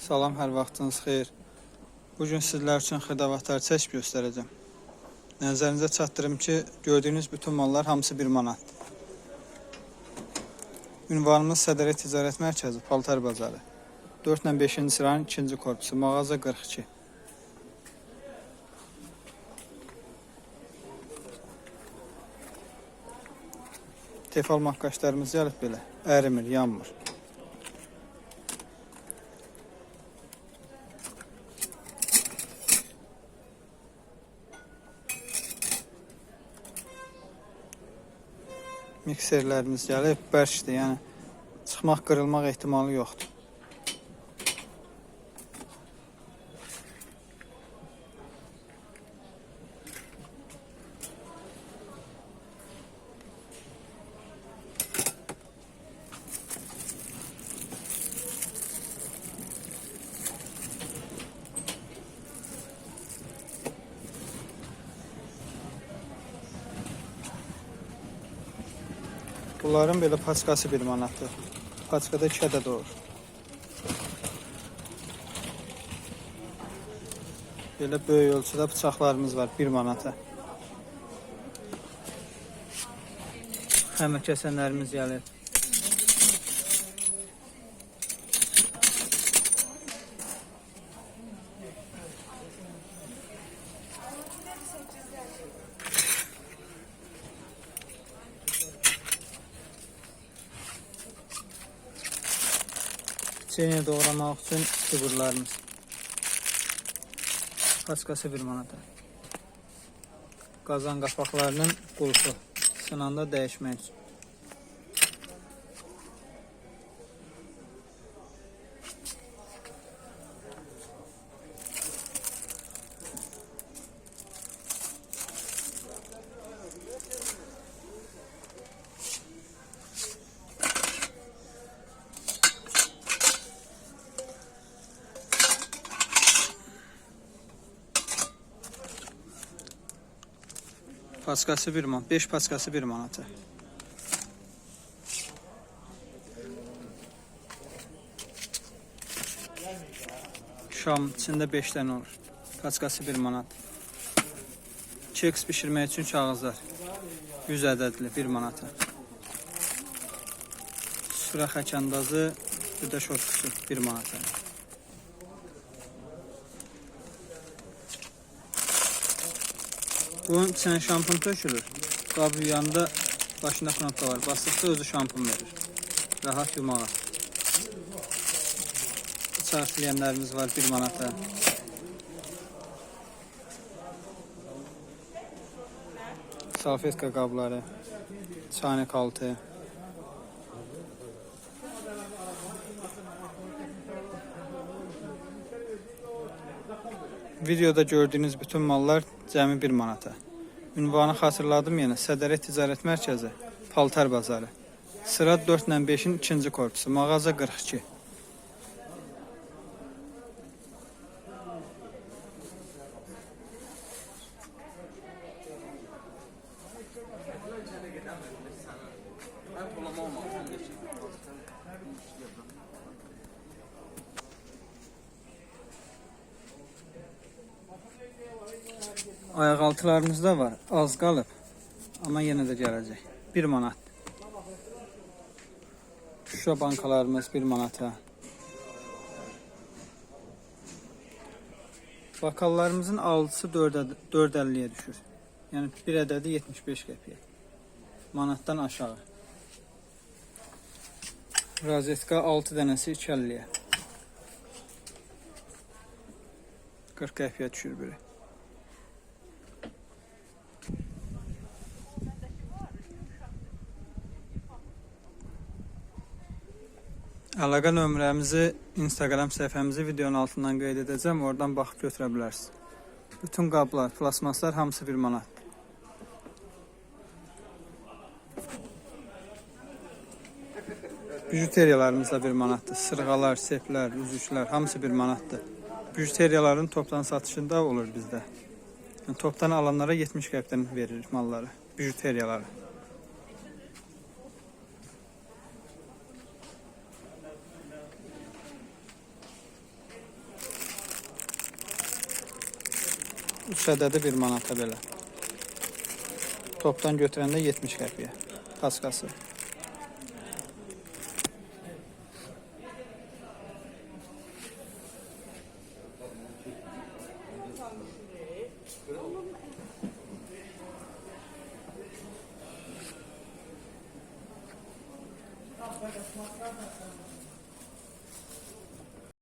Salam, hər vaxtınız xeyir. Bu gün sizlər üçün xırdavatlar çək göstərəcəm. Çatdırım ki, gördüyünüz bütün mallar hamısı 1 manat. Ünvanımız Sədərə Ticarət Mərkəzi, Paltar Bazarı. 4 ilə 5-ci sıranın 2-ci korpusu, mağaza 42. Tefal maqqaşlarımız gəlib belə, ərimir, yanmır. Mikserlərimiz gəlib bərkdir, yəni çıxmaq, qırılmaq ehtimalı yoxdur. Bunların belə paçkası 1 manatdır. Paçkada 2 ədəd olur. Belə böyük ölçüdə bıçaqlarımız var 1 manata. Xəmir kəsənlərimiz gəlir. Çeynə doğramaq üçün çuburlarımız. Paçkası 1 manata. Qazan qapaqlarının qulpu. Sınanda dəyişmək üçün. Paskası 1 manat. 5 paskası 1 manata. Şam içində 5 dənə olur. Paskası 1 manat. Keks bişirmək üçün kağızlar. 100 ədədli 1 manata. Sura xəkəndazı, bir də şortkusu 1 manata. Bunun içine şampun tökülür. Qabı yanında başında knopka var. Basdıqda özü şampun verir. Rahat yumağa. Siləyənlərimiz var 1 manata. Salfetka qabları. Çaynak altı. Videoda gördüyünüz bütün mallar cəmi 1 manata. Ünvanı xatırladım yenə. Sədərə Ticarət Mərkəzi, Paltar Bazarı. Sıra 4 ilə 5-in 2-ci korpusu, mağaza 42. Ayaqaltılarımız da var. Az qalıb. Amma yenə də gələcək. 1 manat. Şuşa bankalarımız 1 manata. Bakallarımızın altısı 4.50-yə düşür. Yəni bir ədədi 75 qəpiyə. Manatdan aşağı. Rozetka 6 dənəsi 2.50-yə. 40 qəpiyə düşür biri. Əlaqə nömrəmizi Instagram səhifəmizi videonun altından qeyd edəcəm. Oradan baxıb götürə bilərsiniz. Bütün qablar, plasmaslar hamısı 1 manat. Bijuteriyalarımız da 1 manatdır. Sırğalar, seplər, üzüklər hamısı 1 manatdır. Bijuteriyaların topdan satışında olur bizdə. Yəni, topdan alanlara 70 qəpdən veririk malları, bijuteriyaları. Ədədi 1 manata belə. Topdan götürəndə 70 qəpiyə. Paskası.